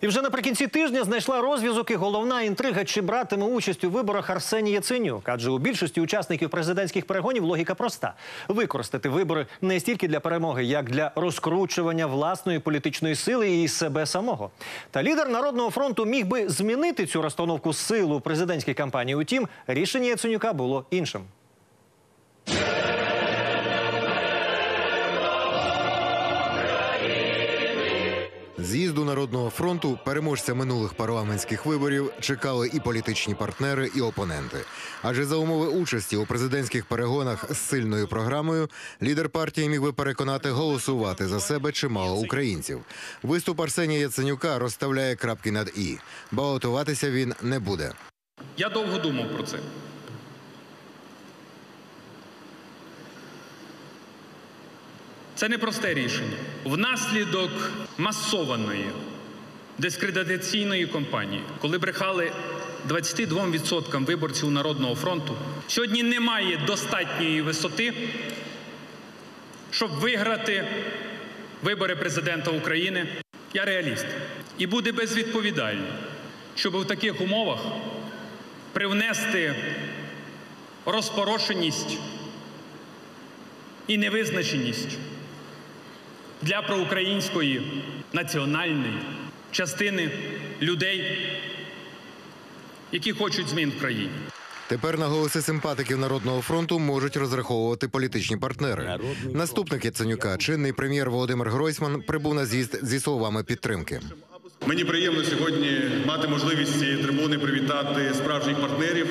І вже наприкінці тижня знайшла розв'язок і головна інтрига, чи братиме участь у виборах Арсеній Яценюк. Адже у більшості учасників президентських перегонів логіка проста: використати вибори не стільки для перемоги, як для розкручування власної політичної сили і себе самого. Та лідер народного фронту міг би змінити цю розстановку сил у президентській кампанії. Утім, рішення Яценюка було іншим. Народного фронту переможця минулих парламентських виборів чекали і політичні партнери, і опоненти. Адже за умови участі у президентських перегонах з сильною програмою лідер партії міг би переконати голосувати за себе чимало українців. Виступ Арсенія Яценюка розставляє крапки над і. Балотуватися він не буде. Я довго думав про це. Це непросте рішення. Внаслідок масованої дискредитаційної кампанії, коли брехали 22% виборців Народного фронту, сьогодні немає достатньої висоти, щоб виграти вибори президента України. Я реаліст. І буде безвідповідально, щоб у таких умовах привнести розпорошеність і невизначеність для проукраїнської національної частини людей, які хочуть змін в країні. Тепер на голоси симпатиків народного фронту можуть розраховувати політичні партнери. Наступник Яценюка, чинний прем'єр Володимир Гройсман, прибув на з'їзд зі словами підтримки. Мені приємно сьогодні мати можливість цієї трибуни привітати справжніх партнерів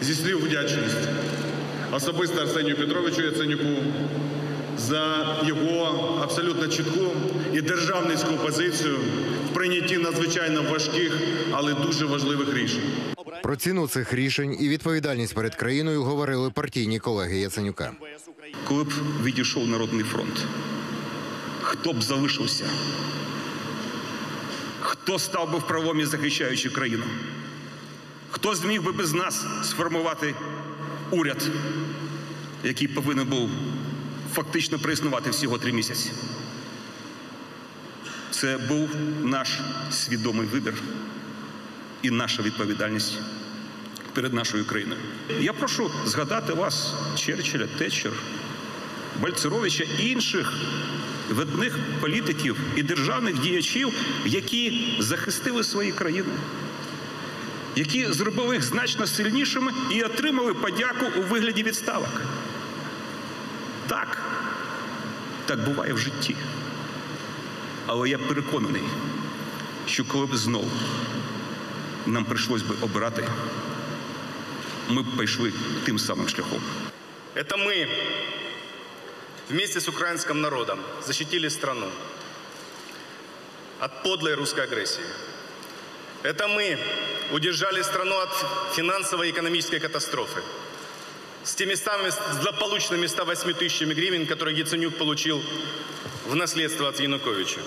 зі слів вдячності. Особисто Арсенію Петровичу Яценюку за його абсолютно чітку і державницьку позицію в прийнятті надзвичайно важких, але дуже важливих рішень. Про ціну цих рішень і відповідальність перед країною говорили партійні колеги Яценюка. Коли б відійшов Народний фронт, хто б залишився? Хто став би в правомі захищаючи країну? Хто зміг би без нас сформувати уряд, який повинен був фактично проіснувати всього три місяці? Це був наш свідомий вибір і наша відповідальність перед нашою країною. Я прошу згадати вас, Черчилля, Тетчер, Бальцеровича і інших видних політиків і державних діячів, які захистили свої країни, які зробили їх значно сильнішими і отримали подяку у вигляді відставок. Так, так буває в житті. Але я переконаний, що коли б знову нам прийшлось би обирати, ми б пішли тим самим шляхом. Это мы вместе с украинским народом защитили страну от подлой русской агрессии. Это мы удержали страну от финансовой и экономической катастрофы. С теми самыми злополучными 108 тысячами гривен, которые Яценюк получил в наследство от Януковича.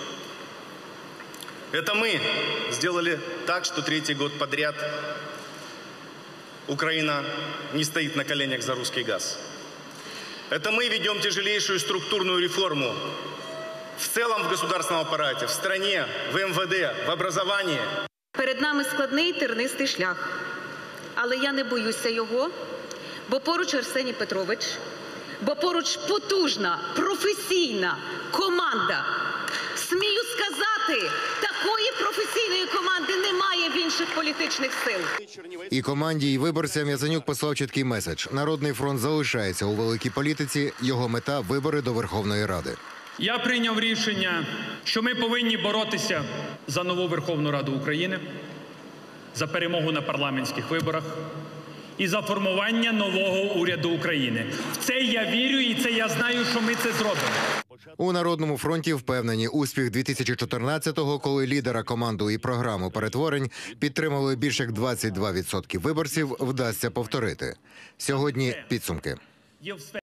Это мы сделали так, что третий год подряд Украина не стоит на коленях за русский газ. Это мы ведем тяжелейшую структурную реформу в целом в государственном аппарате, в стране, в МВД, в образовании. Перед нами складний тернистий шлях. Але я не боюся його, бо поруч Арсеній Петрович, бо поруч потужна, професійна команда. Смію сказати, такої професійної команди немає в інших політичних сил. І команді, і виборцям Яценюк послав чіткий меседж: Народний фронт залишається у великій політиці. Його мета вибори до Верховної Ради. Я прийняв рішення, що ми повинні боротися за нову Верховну Раду України, за перемогу на парламентських виборах і за формування нового уряду України. В це я вірю, і це я знаю, що ми це зробимо. У народному фронті впевнені успіх 2014-го, коли лідера команду і програму перетворень підтримали більш як 22% виборців, вдасться повторити. Сьогодні підсумки.